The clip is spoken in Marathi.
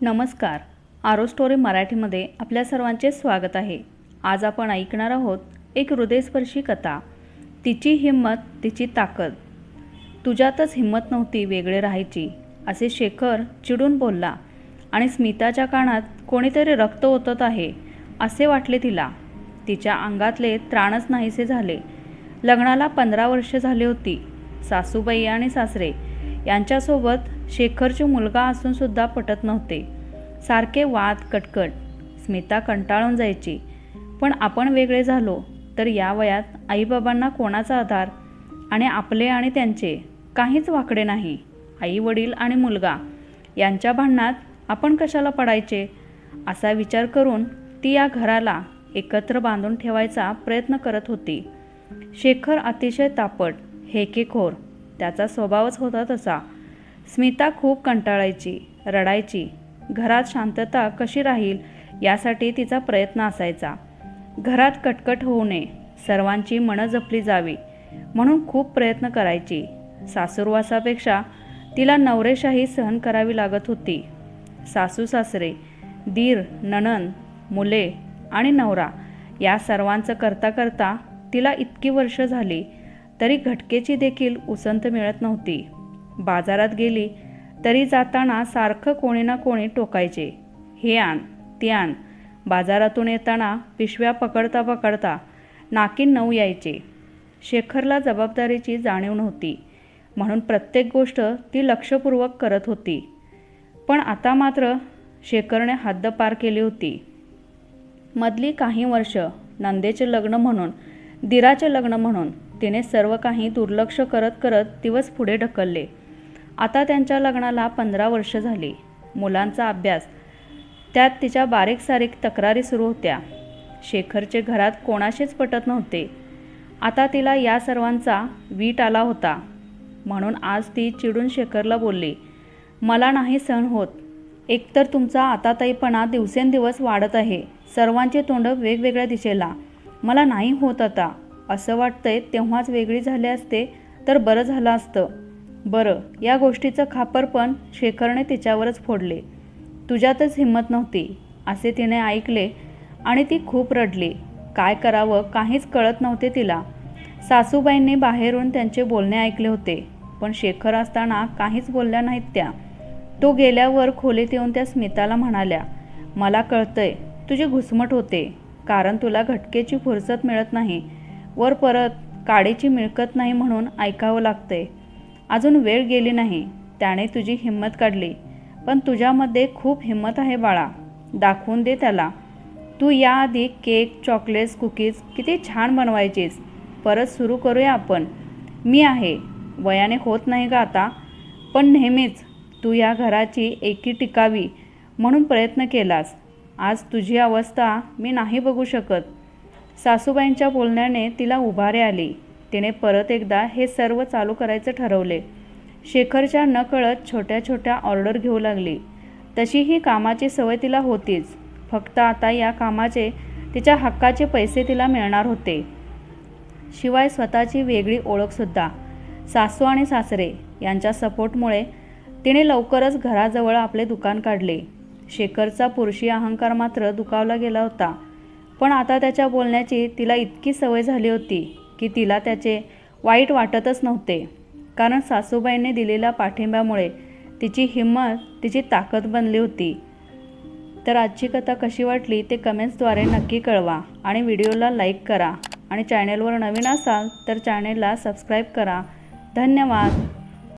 नमस्कार. आरो स्टोरी मराठीमध्ये आपल्या सर्वांचे स्वागत आहे. आज आपण ऐकणार आहोत एक हृदयस्पर्शी कथा. तिची हिंमत तिची ताकद. तुझ्यातच हिंमत नव्हती वेगळे राहायची असे शेखर चिडून बोलला. आणि स्मिताच्या कानात कोणीतरी रक्त ओतत आहे असे वाटले तिला. तिच्या अंगातले त्राणच नाहीसे झाले. लग्नाला पंधरा वर्ष झाली होती. सासूबाई आणि सासरे यांच्यासोबत शेखरचे मुलगा असूनसुद्धा पटत नव्हते. सारखे वाद कटकट. स्मिता कंटाळून जायची. पण आपण वेगळे झालो तर या वयात आईबाबांना कोणाचा आधार? आणि आपले आणि त्यांचे? काहीच वाकडे नाही. आई वडील आणि मुलगा. यांच्या भांडणात आपण कशाला पडायचे? असा विचार करून ती या घराला एकत्र बांधून ठेवायचा प्रयत्न करत होती. शेखर अतिशय तापट हेकेखोर त्याचा स्वभावच होता तसा. स्मिता खूप कंटाळायची रडायची. घरात शांतता कशी राहील यासाठी तिचा प्रयत्न असायचा. घरात कटकट होऊ नये सर्वांची मनं जपली जावी म्हणून खूप प्रयत्न करायची. सासूरवासापेक्षा तिला नवरेशाही सहन करावी लागत होती. सासू सासरे दीर नणन मुले आणि नवरा या सर्वांचं करता करता तिला इतकी वर्ष झाली तरी घटकेची देखील उसंत मिळत नव्हती. बाजारात गेली तरी जाताना सारखं कोणी ना कोणी टोकायचे. हे आण ते आण. बाजारातून येताना पिशव्या पकडता पकडता नाकी नऊ यायचे. शेखरला जबाबदारीची जाणीव नव्हती. म्हणून प्रत्येक गोष्ट ती लक्षपूर्वक करत होती. पण आता मात्र शेखरने हद्द पार केली होती. मधली काही वर्ष नंदेचे लग्न म्हणून दिराचे लग्न म्हणून तिने सर्व काही दुर्लक्ष करत करत दिवस पुढे ढकलले. आता त्यांच्या लग्नाला पंधरा वर्ष झाली. मुलांचा अभ्यास. त्यात तिच्या बारीक सारीक तक्रारी सुरू होत्या. शेखरचे घरात कोणाशीच पटत नव्हते. आता तिला या सर्वांचा वीट आला होता. म्हणून आज ती चिडून शेखरला बोलली मला नाही सण होत. एकतर तुमचा आताताईपणा दिवसेंदिवस वाढत आहे. सर्वांचे तोंड वेगवेगळ्या दिशेला. मला नाही होत आता. असं वाटतंय तेव्हाच वेगळी झाले असते तर बरं झालं असतं. बरं या गोष्टीचं खापर पण शेखरने तिच्यावरच फोडले. तुझ्यातच हिंमत नव्हती असे तिने ऐकले आणि ती खूप रडली. काय करावं काहीच कळत नव्हते तिला. सासूबाईंनी बाहेरून त्यांचे बोलणे ऐकले होते पण शेखर असताना काहीच बोलल्या नाहीत त्या. तो गेल्यावर खोलीत येऊन त्या स्मिताला म्हणाल्या मला कळतंय तुझी घुसमट होते कारण तुला घटकेची फुरसत मिळत नाही. वर परत काडीची मिळकत नाही म्हणून ऐकावं लागतंय. अजून वेळ गेली नाही. त्याने तुझी हिंमत काढली. पण तुझ्यामध्ये खूप हिंमत आहे बाळा. दाखवून दे त्याला. तू याआधी केक चॉकलेट्स कुकीज किती छान बनवायचीस. परत सुरू करूया आपण. मी आहे. वयाने होत नाही का आता. पण नेहमीच तू या घराची एकी टिकावी म्हणून प्रयत्न केलास. आज तुझी अवस्था मी नाही बघू शकत. सासूबाईंच्या बोलण्याने तिला उभारे आली. तिने परत एकदा हे सर्व चालू करायचं ठरवले. शेखरच्या नकळत छोट्या छोट्या ऑर्डर घेऊ लागली. तशी ही कामाची सवय तिला होतीच. फक्त आता या कामाचे तिच्या हक्काचे पैसे तिला मिळणार होते. शिवाय स्वतःची वेगळी ओळखसुद्धा सासू आणि सासरे यांच्या सपोर्टमुळे तिने लवकरच घराजवळ आपले दुकान काढले. शेखरचा पुरुषी अहंकार मात्र दुखावला गेला होता. पण आता त्याच्या बोलण्याची तिला इतकी सवय झाली होती की तिला त्याचे वाईट वाटतच नव्हते. कारण सासूबाईंनी दिलेल्या पाठिंब्यामुळे तिची हिंमत तिची ताकद बनली होती. तर आजची कथा कशी वाटली ते कमेंट्सद्वारे नक्की कळवा आणि व्हिडिओला लाईक करा. आणि चॅनेलवर नवीन असाल तर चॅनेलला सबस्क्राईब करा. धन्यवाद.